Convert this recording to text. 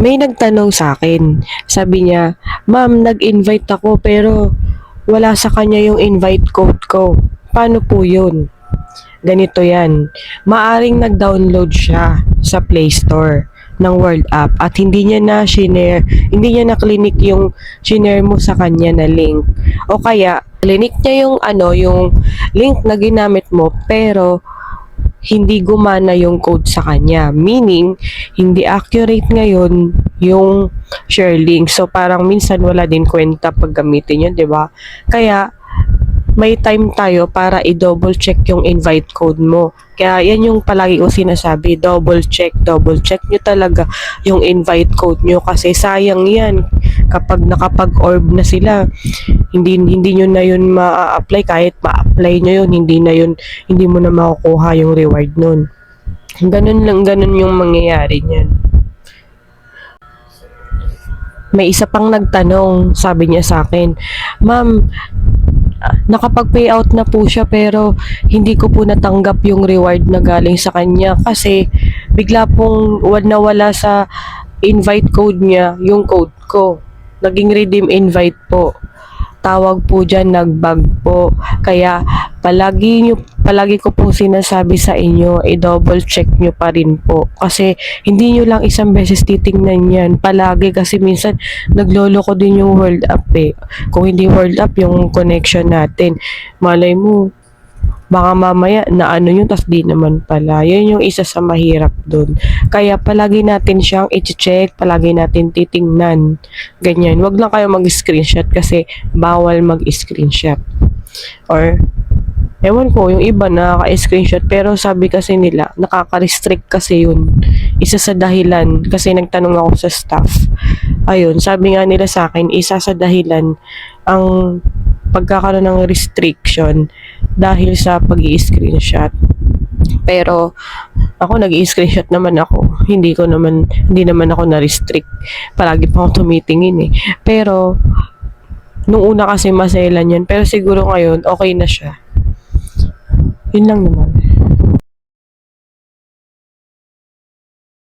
may nagtanong sa akin. Sabi niya, Ma'am, nag-invite ako pero wala sa kanya yung invite code ko. Paano po yun? Ganito yan. Maaring nag-download siya sa Play Store ng World App at hindi niya na shinare, hindi niya na clinic yung shinare mo sa kanya na link. O kaya, clinic niya yung ano, yung link na ginamit mo pero hindi gumana yung code sa kanya. Meaning, hindi accurate ngayon yung share link. So, parang minsan wala din kwenta pag gamitin yun, di ba? Kaya, may time tayo para i-double check yung invite code mo. Kaya yan yung palagi ko sinasabi, double check, double check nyo talaga yung invite code nyo kasi sayang yan kapag nakapag-orb na sila. Hindi hindi nyo na yun ma-apply kahit ma-apply nyo yun, hindi na yun, hindi mo na makukuha yung reward nun. Ganun lang, ganun yung mangyayari niyan. May isa pang nagtanong, sabi niya sa akin, Ma'am, nakapag-payout na po siya pero hindi ko po natanggap yung reward na galing sa kanya kasi bigla pong wa- nawala sa invite code niya yung code ko. Naging redeem invite po. Tawag po dyan, nagbag po. Kaya palagi nyo, palagi ko po sinasabi sa inyo, i-double check nyo pa rin po. Kasi hindi nyo lang isang beses titingnan yan. Palagi kasi minsan naglolo ko din yung world up eh. Kung hindi world up yung connection natin. Malay mo, baka mamaya na ano yun, tas di naman pala. Yun yung isa sa mahirap dun. Kaya palagi natin siyang i-check, palagi natin titingnan. Ganyan. Wag lang kayo mag-screenshot kasi bawal mag-screenshot. Or, ewan ko, yung iba nakaka-screenshot pero sabi kasi nila, nakaka-restrict kasi yun. Isa sa dahilan, kasi nagtanong ako sa staff. Ayun, sabi nga nila sa akin, isa sa dahilan ang pagkakaroon ng restriction dahil sa pag screenshot Pero ako nag screenshot naman ako. Hindi ko naman hindi naman ako na-restrict. Palagi pa ako tumitingin eh. Pero nung una kasi maselan yun. Pero siguro ngayon okay na siya. Yun lang naman.